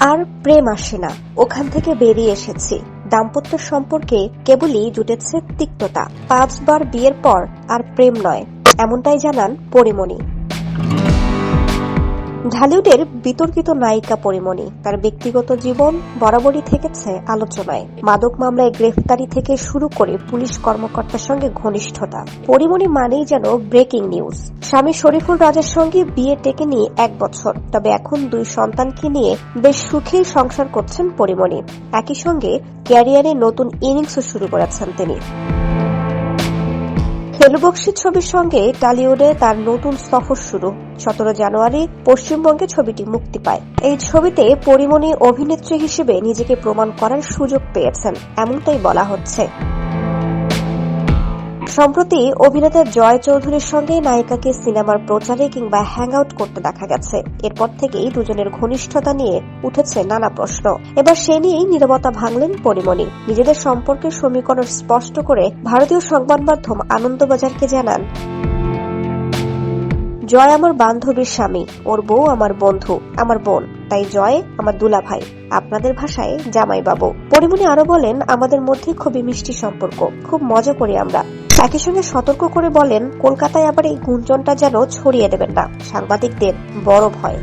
আর প্রেম আসে না। ওখান থেকে বেরিয়ে এসেছি। দাম্পত্য সম্পর্কে কেবলই জুটেছে তিক্ততা। পাঁচবার বিয়ের পর আর প্রেম নয়, এমনটাই জানান পরিমণি। ঢালিউডের বিতর্কিত নায়িকা পরিমণি, তার ব্যক্তিগত জীবন বরাবরই থেকেছে আলোচনায়। মাদক মামলায় গ্রেফতারি থেকে শুরু করে পুলিশ কর্মকর্তার সঙ্গে ঘনিষ্ঠতা। পরিমণি মানেই যেন ব্রেকিং নিউজ। স্বামী শরীফুল রাজার সঙ্গে বিয়ে টেকে নিয়ে এক বছর, তবে এখন দুই সন্তানকে নিয়ে বেশ সুখেই সংসার করছেন পরিমণি। একই সঙ্গে ক্যারিয়ারে নতুন ইনিংসও শুরু করেছেন তিনি। খেলবক্সি ছবির সঙ্গে টালিউডে তার নতুন সফর শুরু। সতেরো জানুয়ারি পশ্চিমবঙ্গে ছবিটি মুক্তি পায়। এই ছবিতে পরিমণি অভিনেত্রী হিসেবে নিজেকে প্রমাণ করার সুযোগ পেয়েছেন, এমনটাই বলা হচ্ছে। সম্প্রতি অভিনেতা জয় চৌধুরীর সঙ্গে নায়িকাকে সিনেমার প্রচারে কিংবা হ্যাং আউট করতে দেখা গেছে। এরপর থেকেই দুজনের ঘনিষ্ঠতা নিয়ে উঠেছে নানা প্রশ্ন। এবার সে নিয়েই নীরবতা ভাঙলেন পরিমণি। নিজেদের সম্পর্কের সমীকরণ স্পষ্ট করে ভারতীয় সংবাদ মাধ্যম আনন্দবাজারকে জানান, জয় আমার বান্ধবীর স্বামী, ওর বউ আমার বন্ধু, আমার বোন। তাই জয় আমার দুলা ভাই আপনাদের ভাষায় জামাই বাবু পরিমণি আরও বলেন, আমাদের মধ্যে খুবই মিষ্টি সম্পর্ক, খুব মজা করি আমরা। একই সঙ্গে সতর্ক করে বলেন, কলকাতায় আবার এই গুঞ্জনটা যেন ছড়িয়ে দেবেন না। সাংবাদিকদের বড় ভয়।